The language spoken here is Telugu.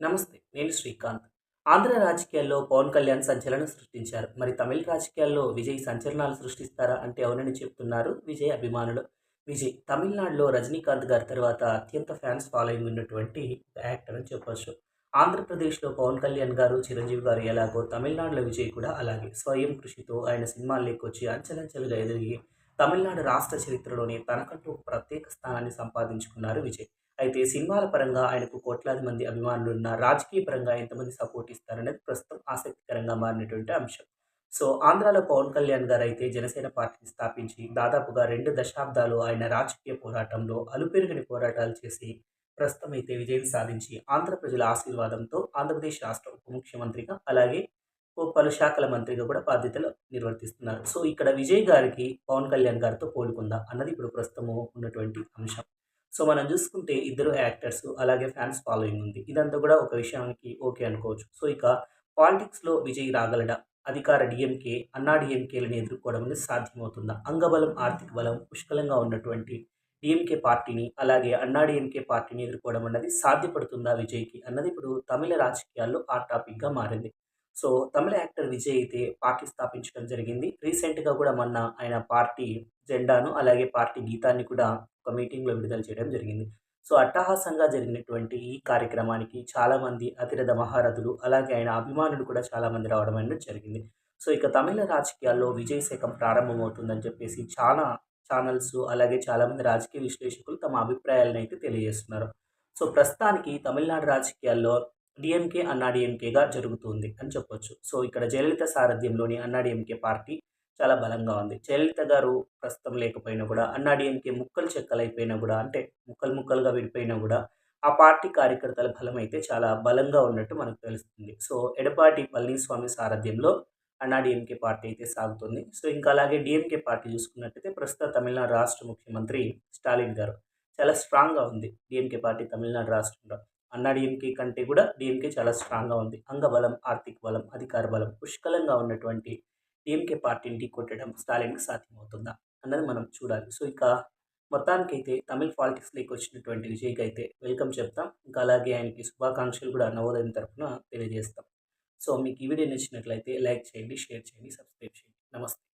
నమస్తే నేను శ్రీకాంత్. ఆంధ్ర రాజకీయాల్లో పవన్ కళ్యాణ్ సంచలనం సృష్టించారు. మరి తమిళ రాజకీయాల్లో విజయ్ సంచలనాలు సృష్టిస్తారా అంటే అవునని చెప్తున్నారు విజయ్ అభిమానులు. విజయ్ తమిళనాడులో రజనీకాంత్ గారి తర్వాత అత్యంత ఫ్యాన్స్ ఫాలోయింగ్ ఉన్నటువంటి యాక్టర్ అని చెప్పొచ్చు. ఆంధ్రప్రదేశ్లో పవన్ కళ్యాణ్ గారు చిరంజీవి గారు ఎలాగో తమిళనాడులో విజయ్ కూడా అలాగే స్వయం కృషితో ఆయన సినిమాల్లోకి వచ్చి అంచెలంచెలుగా ఎదిగి తమిళనాడు రాష్ట్ర చరిత్రలోనే తనకంటూ ప్రత్యేక స్థానాన్ని సంపాదించుకున్నారు విజయ్. అయితే సినిమాల పరంగా ఆయనకు కోట్లాది మంది అభిమానులు ఉన్న రాజకీయ పరంగా ఎంతమంది సపోర్ట్ ఇస్తారనేది ప్రస్తుతం ఆసక్తికరంగా మారినటువంటి అంశం. సో ఆంధ్రాలో పవన్ కళ్యాణ్ గారు అయితే జనసేన పార్టీని స్థాపించి దాదాపుగా రెండు దశాబ్దాలు ఆయన రాజకీయ పోరాటంలో అలుపెరుగని పోరాటాలు చేసి ప్రస్తుతం అయితే విజయం సాధించి ఆంధ్ర ప్రజల ఆశీర్వాదంతో ఆంధ్రప్రదేశ్ రాష్ట్ర ఉప ముఖ్యమంత్రిగా అలాగే పలు శాఖల మంత్రిగా కూడా బాధ్యతలు నిర్వర్తిస్తున్నారు. సో ఇక్కడ విజయ్ గారికి పవన్ కళ్యాణ్ గారితో పోలుకుందా అన్నది ఇప్పుడు ప్రస్తుతము ఉన్నటువంటి అంశం. సో మనం చూసుకుంటే ఇద్దరు యాక్టర్స్ అలాగే ఫ్యాన్స్ ఫాలోయింగ్ ఉంది. ఇదంతా కూడా ఒక విషయానికి ఓకే అనుకోవచ్చు. సో ఇక పాలిటిక్స్లో విజయ్ రాగలడా? అధికార డిఎంకే అన్నా డిఎంకేలను ఎదుర్కోవడం అనేది సాధ్యమవుతుందా? అంగబలం ఆర్థిక బలం పుష్కలంగా ఉన్నటువంటి డిఎంకే పార్టీని అలాగే అన్నా డిఎంకే పార్టీని ఎదుర్కోవడం అన్నది సాధ్యపడుతుందా విజయ్కి అన్నది ఇప్పుడు తమిళ రాజకీయాల్లో ఆ టాపిక్గా మారింది. సో తమిళ యాక్టర్ విజయ్ అయితే పార్టీ స్థాపించడం జరిగింది. రీసెంట్గా కూడా మొన్న ఆయన పార్టీ జెండాను అలాగే పార్టీ గీతాన్ని కూడా ఒక మీటింగ్లో విడుదల చేయడం జరిగింది. సో అట్టహాసంగా జరిగినటువంటి ఈ కార్యక్రమానికి చాలామంది అతిరథ మహారథులు అలాగే ఆయన అభిమానులు కూడా చాలామంది రావడం అనేది జరిగింది. సో ఇక తమిళ రాజకీయాల్లో విజయశేఖం ప్రారంభమవుతుందని చెప్పేసి చాలా ఛానల్స్ అలాగే చాలామంది రాజకీయ విశ్లేషకులు తమ అభిప్రాయాలను అయితే తెలియజేస్తున్నారు. సో ప్రస్తుతానికి తమిళనాడు రాజకీయాల్లో డిఎంకే అన్నాడీఎంకేగా జరుగుతుంది అని చెప్పొచ్చు. సో ఇక్కడ జయలలిత సారథ్యంలోని అన్నాడీఎంకే పార్టీ చాలా బలంగా ఉంది. జయలలిత గారు ప్రస్తుతం లేకపోయినా కూడా అన్నాడీఎంకే ముక్కలు చెక్కలైపోయినా కూడా అంటే ముక్కలు ముక్కలుగా విడిపోయినా కూడా ఆ పార్టీ కార్యకర్తల బలం అయితే చాలా బలంగా ఉన్నట్టు మనకు తెలుస్తుంది. సో ఎడపాటి పళనిస్వామి సారథ్యంలో అన్నాడీఎంకే పార్టీ అయితే సాగుతుంది. సో ఇంకా అలాగే డిఎంకే పార్టీ చూసుకున్నట్టయితే ప్రస్తుత తమిళనాడు రాష్ట్ర ముఖ్యమంత్రి స్టాలిన్ గారు చాలా స్ట్రాంగ్గా ఉంది. డిఎంకే పార్టీ తమిళనాడు రాష్ట్రంలో అన్నాడీఎంకే కంటే కూడా డిఎంకే చాలా స్ట్రాంగ్గా ఉంది. అంగబలం ఆర్థిక బలం అధికార బలం పుష్కలంగా ఉన్నటువంటి డిఎంకే పార్టీని ఢీకొట్టడం స్టాలిన్కి సాధ్యమవుతుందా అన్నది మనం చూడాలి. సో ఇక మొత్తానికైతే తమిళ్ పాలిటిక్స్లోకి వచ్చినటువంటి విజయ్కి అయితే వెల్కమ్ చెప్తాం. ఇంకా అలాగే ఆయనకి శుభాకాంక్షలు కూడా నవోదయం తరఫున తెలియజేస్తాం. సో మీకు ఈ వీడియో నచ్చినట్లయితే లైక్ చేయండి షేర్ చేయండి సబ్స్క్రైబ్ చేయండి. నమస్తే.